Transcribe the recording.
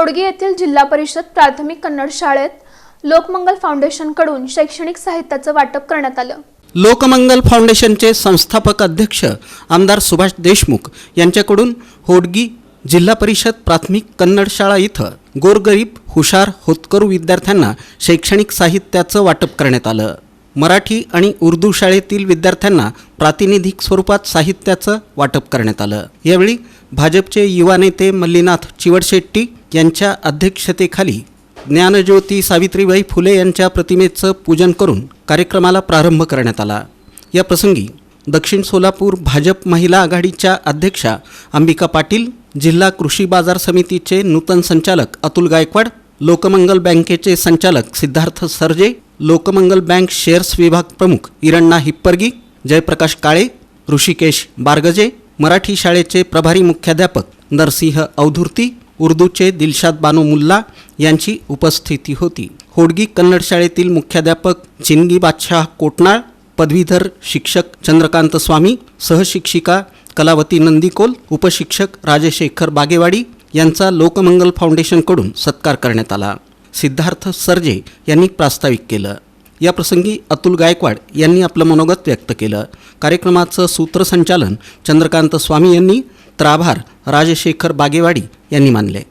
होडगी येथील जिल्हा परिषद प्राथमिक कन्नड शाळेत लोकमंगल फाउंडेशनकडून शैक्षणिक साहित्याचं वाटप करण्यात आलं. लोकमंगल फाउंडेशनचे संस्थापक अध्यक्ष आमदार सुभाष देशमुख यांच्याकडून होडगी जिल्हा परिषद प्राथमिक कन्नड शाळा इथं गोरगरीब हुशार होतकरू विद्यार्थ्यांना शैक्षणिक साहित्याचं वाटप करण्यात आलं. मराठी आणि उर्दू शाळेतील विद्यार्थ्यांना प्रातिनिधिक स्वरूपात साहित्याचं वाटप करण्यात आलं. यावेळी भाजपचे युवा नेते मल्लीनाथ चिवडशेट्टी यांच्या अध्यक्षतेखाली ज्ञानज्योती सावित्रीबाई फुले यांच्या प्रतिमेचं पूजन करून कार्यक्रमाला प्रारंभ करण्यात आला. या प्रसंगी दक्षिण सोलापूर भाजप महिला आघाडीच्या अध्यक्षा अंबिका पाटील जिल्हा कृषी बाजार समितीचे नूतन संचालक अतुल गायकवाड लोकमंगल बँकेचे संचालक सिद्धार्थ सरजे लोकमंगल बँक शेअर्स विभाग प्रमुख इरण्णा हिप्परगी जयप्रकाश काळे ऋषिकेश बारगजे मराठी शाळेचे प्रभारी मुख्याध्यापक नरसिंह अवधूर्ती उर्दूचे दिलशाद बानो मुल्ला यांची उपस्थिती होती. होडगी कन्नड शाळेतील मुख्याध्यापक चिनगी बादशाह कोटनाळ पदवीधर शिक्षक चंद्रकांत स्वामी सहशिक्षिका कलावती नंदीकोल उपशिक्षक राजशेखर बागेवाडी यांचा लोकमंगल फाउंडेशनकडून सत्कार करण्यात आला. सिद्धार्थ सरजे यांनी प्रास्ताविक केलं. या प्रसंगी अतुल गायकवाड यांनी आपलं मनोगत व्यक्त केलं. कार्यक्रमाचं सूत्रसंचालन चंद्रकांत स्वामी यांनी तर आभार राजशेखर बागेवाडी यांनी मानले.